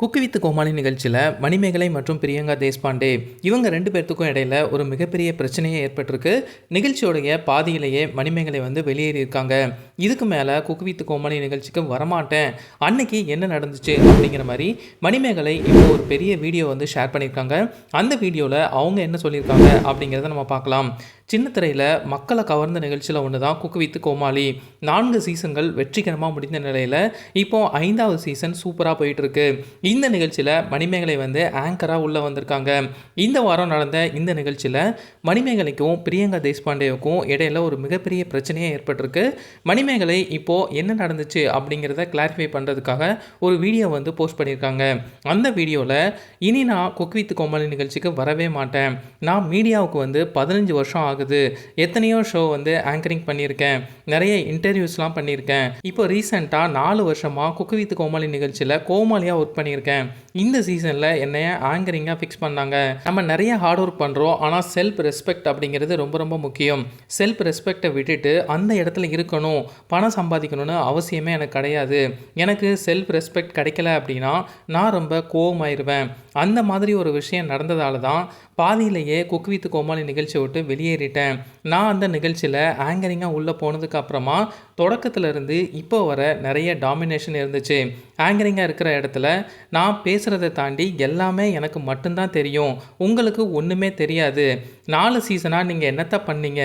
Cook with கோமாளி நிகழ்ச்சியில் மணிமேகலை மற்றும் பிரியங்கா தேஷ்பாண்டே இவங்க ரெண்டு பேர்த்துக்கும் இடையில ஒரு மிகப்பெரிய பிரச்சனையே ஏற்பட்டிருக்கு. நிகழ்ச்சியோடைய பாதியிலேயே மணிமேகலை வந்து வெளியேறியிருக்காங்க இதுக்கு மேலே குக்கு வித் கோமாளி நிகழ்ச்சிக்கு வரமாட்டேன். அன்னைக்கு என்ன நடந்துச்சு அப்படிங்கிற மாதிரி மணிமேகலை இப்போ ஒரு பெரிய வீடியோ வந்து ஷேர் பண்ணியிருக்காங்க. அந்த வீடியோவில் அவங்க என்ன சொல்லியிருக்காங்க அப்படிங்கிறத நம்ம பார்க்கலாம். சின்ன திரையில் மக்களை கவர்ந்த நிகழ்ச்சியில் ஒன்று தான் குக்கு வித்து கோமாளி. நான்கு சீசன்கள் வெற்றிகரமாக முடிந்த நிலையில் இப்போ ஐந்தாவது சீசன் சூப்பராக போயிட்டுருக்கு. இந்த நிகழ்ச்சியில் மணிமேகலை வந்து ஆங்கராக உள்ளே வந்திருக்காங்க. இந்த வாரம் நடந்த இந்த நிகழ்ச்சியில் மணிமேகலைக்கும் பிரியங்கா தேஷ்பாண்டேவுக்கும் இடையில ஒரு மிகப்பெரிய பிரச்சனையே ஏற்பட்டிருக்கு. மணிமேகலை இப்போது என்ன நடந்துச்சு அப்படிங்கிறத கிளாரிஃபை பண்ணுறதுக்காக ஒரு வீடியோ வந்து போஸ்ட் பண்ணியிருக்காங்க. அந்த வீடியோவில் இனி நான் குக் வித் கோமாளி நிகழ்ச்சிக்கு வரவே மாட்டேன். நான் மீடியாவுக்கு வந்து பதினஞ்சு வருஷம் ஆகுது எத்தனையோ ஷோ வந்து ஆங்கரிங் பண்ணியிருக்கேன். நிறைய இன்டர்வியூஸ்லாம் பண்ணியிருக்கேன். இப்போ ரீசெண்டாக நாலு வருஷமாக குக்கு வித் கோமாளி நிகழ்ச்சியில் கோமாளியாக ஒர்க் பண்ணியிருக்கேன். இந்த சீசனில் என்னைய ஆங்கரிங்காக ஃபிக்ஸ் பண்ணாங்க. நம்ம நிறைய ஹார்ட் ஒர்க் பண்ணுறோம் ஆனால் செல்ஃப் ரெஸ்பெக்ட் அப்படிங்கிறது ரொம்ப ரொம்ப முக்கியம். செல்ஃப் ரெஸ்பெக்டை விட்டுட்டு அந்த இடத்துல இருக்கணும். பணம் சம்பாதிக்கணும்னு அவசியமே எனக்கு கிடையாது. எனக்கு செல்ஃப் ரெஸ்பெக்ட் கிடைக்கல அப்படின்னா நான் ரொம்ப கோவமாயிருவேன். அந்த மாதிரி ஒரு விஷயம் நடந்ததால தான் பாதியிலேயே குக் வித் கோமாளி நிகழ்ச்சியை விட்டு வெளியேறிட்டேன். நான் அந்த நிகழ்ச்சியில் ஆங்கரிங்காக உள்ளே போனதுக்கு அப்புறமா தொடக்கத்துலேருந்து இப்போ வர நிறைய டாமினேஷன் இருந்துச்சு. ஆங்கரிங்காக இருக்கிற இடத்துல நான் பேசுகிறத தாண்டி எல்லாமே எனக்கு மட்டும்தான் தெரியும். உங்களுக்கு ஒன்றுமே தெரியாது. நாலு சீசனாக நீங்கள் என்னத்த பண்ணீங்க?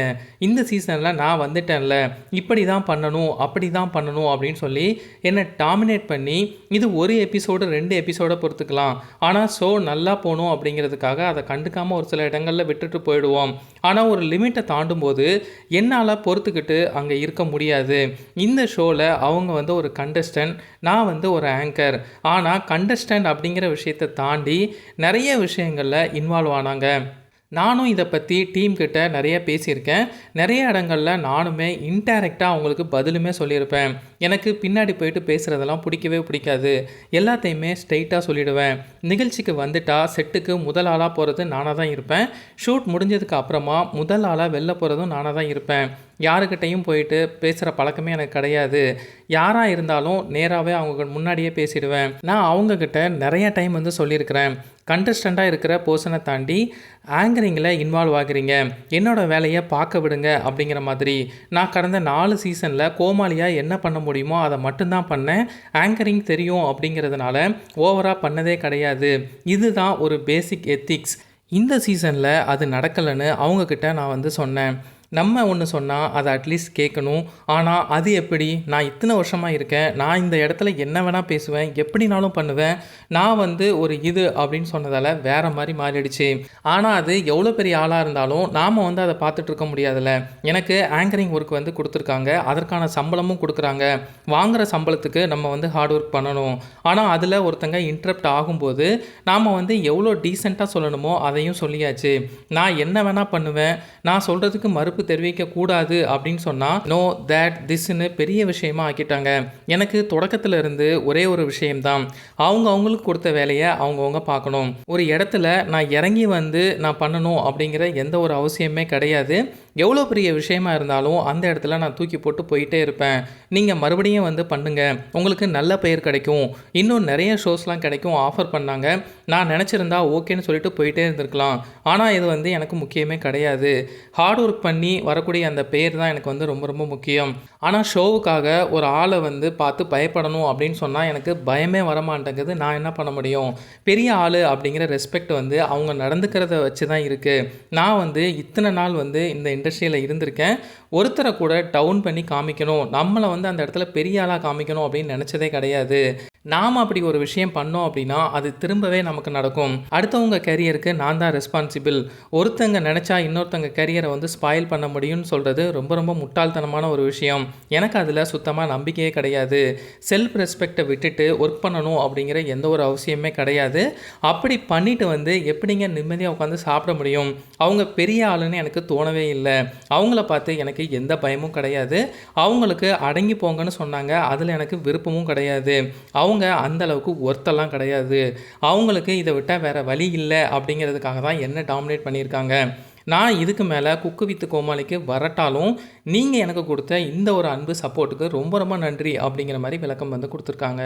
இந்த சீசனில் நான் வந்துட்டேன்ல. இப்படி தான் பண்ணணும் அப்படி தான் பண்ணணும் அப்படின்னு சொல்லி என்னை டாமினேட் பண்ணி இது ஒரு எபிசோடு ரெண்டு எபிசோடை பொறுத்துக்கலாம். ஆனால் ஷோ நல்லா போகணும் அப்படிங்கிறதுக்காக அதை கண்டுக்காமல் ஒரு சில இடங்களில் விட்டுட்டு போயிடுவோம். ஆனால் ஒரு லிமிட்டை தாண்டும் போது என்னால் பொறுத்துக்கிட்டு அங்கே இருக்க முடியாது. இந்த ஷோவில் அவங்க வந்து ஒரு கண்டஸ்டன்ட் நான் வந்து ஒரு ஆங்கர் ஆனால் கண்டஸ்டன்ட் அப்படிங்கிற விஷயத்தை தாண்டி நிறைய விஷயங்களில் இன்வால்வ் ஆனாங்க. நானும் இதை பற்றி டீம் கிட்ட நிறைய பேசியிருக்கேன். நிறைய இடங்களில் நானுமே இன்டைரக்டாக அவங்களுக்கு பதிலுமே சொல்லியிருப்பேன். எனக்கு பின்னாடி போயிட்டு பேசுகிறதெல்லாம் பிடிக்கவே பிடிக்காது. எல்லாத்தையுமே ஸ்ட்ரெயிட்டாக சொல்லிடுவேன். நிகழ்ச்சிக்கு வந்துட்டா செட்டுக்கு முதல் ஆளாக போகிறது நானாக தான் இருப்பேன். ஷூட் முடிஞ்சதுக்கு அப்புறமா முதல் ஆளாக வெளில போகிறதும் நானாக தான் இருப்பேன். யாருக்கிட்டையும் போயிட்டு பேசுகிற பழக்கமே எனக்கு கிடையாது. யாராக இருந்தாலும் நேராகவே அவங்க முன்னாடியே பேசிடுவேன். நான் அவங்கக்கிட்ட நிறைய டைம் வந்து சொல்லியிருக்கிறேன். கண்டஸ்டண்ட்டாக இருக்கிற போர்ஷனை தாண்டி ஆங்கரிங்கில் இன்வால்வ் ஆகுறீங்க. என்னோடய வேலையை பார்க்க விடுங்க அப்படிங்கிற மாதிரி. நான் கடந்த நாலு சீசனில் கோமாளியாக என்ன பண்ண முடியுமோ அதை மட்டும்தான் பண்ணேன். ஆங்கரிங் தெரியும் அப்படிங்கிறதுனால ஓவராக பண்ணதே கிடையாது. இதுதான் ஒரு பேசிக் எத்திக்ஸ் இந்த சீசனில் அது நடக்கலைன்னு அவங்கக்கிட்ட நான் வந்து சொன்னேன். நம்ம ஒன்று சொன்னால் அதை அட்லீஸ்ட் கேட்கணும். ஆனால் அது எப்படி? நான் இத்தனை வருஷமாக இருக்கேன். நான் இந்த இடத்துல என்ன வேணால் பேசுவேன். எப்படினாலும் பண்ணுவேன். நான் வந்து ஒரு இது அப்படின்னு சொன்னதால் வேறு மாதிரி மாறிடுச்சு. ஆனால் அது எவ்வளோ பெரிய ஆளாக இருந்தாலும் நாம் வந்து அதை பார்த்துட்ருக்க முடியாதுல்ல. எனக்கு ஆங்கரிங் ஒர்க் வந்து கொடுத்துருக்காங்க. அதற்கான சம்பளமும் கொடுக்குறாங்க. வாங்குகிற சம்பளத்துக்கு நம்ம வந்து ஹார்ட் ஒர்க் பண்ணணும். ஆனால் அதில் ஒருத்தங்க இன்ட்ரப்ட் ஆகும்போது நாம் வந்து எவ்வளோ டீசெண்டாக சொல்லணுமோ அதையும் சொல்லியாச்சு. நான் என்ன வேணால் பண்ணுவேன். நான் சொல்கிறதுக்கு மறுப்பு தெரிவிக்கக்கூடாது அப்படின்னு சொன்னால் நோ தேட் திஸ்ன்னு பெரிய விஷயமா ஆக்கிட்டாங்க. எனக்கு தொடக்கத்தில் இருந்து ஒரே ஒரு விஷயம்தான். அவங்க அவங்களுக்கு கொடுத்த வேலையை அவங்கவுங்க பார்க்கணும். ஒரு இடத்துல நான் இறங்கி வந்து நான் பண்ணணும் அப்படிங்கிற எந்த ஒரு அவசியமே கிடையாது. எவ்வளோ பெரிய விஷயமா இருந்தாலும் அந்த இடத்துல நான் தூக்கி போட்டு போயிட்டே இருப்பேன். நீங்கள் மறுபடியும் வந்து பண்ணுங்கள் உங்களுக்கு நல்ல பெயர் கிடைக்கும். இன்னும் நிறைய ஷோஸ்லாம் கிடைக்கும். ஆஃபர் பண்ணாங்க. நான் நினச்சிருந்தா ஓகேன்னு சொல்லிட்டு போயிட்டே இருந்திருக்கலாம். ஆனால் இது வந்து எனக்கு முக்கியமே கிடையாது. ஹார்ட் ஒர்க் பண்ணி வரக்கூடிய அந்த பெயர் தான் எனக்கு வந்து ரொம்ப ரொம்ப முக்கியம். ஆனால் ஷோவுக்காக ஒரு ஆளை வந்து பார்த்து பயப்படணும் அப்படின்னு சொன்னால் எனக்கு பயமே வரமாட்டேங்குது. நான் என்ன பண்ண முடியும்? பெரிய ஆள் அப்படிங்கிற ரெஸ்பெக்ட் வந்து அவங்க நடந்துக்கிறத வச்சு தான் இருக்குது நான் வந்து இத்தனை நாள் வந்து இந்த இண்டஸ்ட்ரியில் இருந்திருக்கேன். ஒருத்தரை கூட டவுன் பண்ணி காமிக்கணும். நம்மளை வந்து அந்த இடத்துல பெரிய ஆளாக காமிக்கணும் அப்படின்னு நினச்சதே கிடையாது. நாம் அப்படி ஒரு விஷயம் பண்ணோம் அப்படின்னா அது திரும்பவே நம்ம நமக்கு நடக்கும். அடுத்தவங்க கரியருக்கு நான் தான் ரெஸ்பான்சிபிள் ஒருத்தங்க நினச்சா இன்னொருத்தங்க கரியரை வந்து ஸ்பாயில் பண்ண முடியும்னு சொல்கிறது ரொம்ப ரொம்ப முட்டாள்தனமான ஒரு விஷயம். எனக்கு அதில் சுத்தமாக நம்பிக்கையே கிடையாது. செல்ஃப் ரெஸ்பெக்டை விட்டுட்டு ஒர்க் பண்ணணும் அப்படிங்கிற எந்த ஒரு அவசியமே கிடையாது. அப்படி பண்ணிட்டு வந்து எப்படிங்க நிம்மதியாக உட்காந்து சாப்பிட முடியும்? அவங்க பெரிய ஆளுன்னு எனக்கு தோணவே இல்லை. அவங்கள பார்த்து எனக்கு எந்த பயமும் கிடையாது. அவங்களுக்கு அடங்கி போங்கன்னு சொன்னாங்க. அதில் எனக்கு விருப்பமும் கிடையாது. அவங்க அந்த அளவுக்கு ஒர்த்தெல்லாம் கிடையாது. அவங்களுக்கு அவங்களுக்கு இதை விட்டால் வேறு வழி இல்லை அப்படிங்கிறதுக்காக தான் என்ன டாமினேட் பண்ணியிருக்காங்க. நான் இதுக்கு மேலே குக்கு வித்து கோமாளிக்கு வரட்டாலும் நீங்கள் எனக்கு கொடுத்த இந்த ஒரு அன்பு சப்போர்ட்டுக்கு ரொம்ப ரொம்ப நன்றி அப்படிங்கிற மாதிரி விளக்கம் வந்து கொடுத்துருக்காங்க.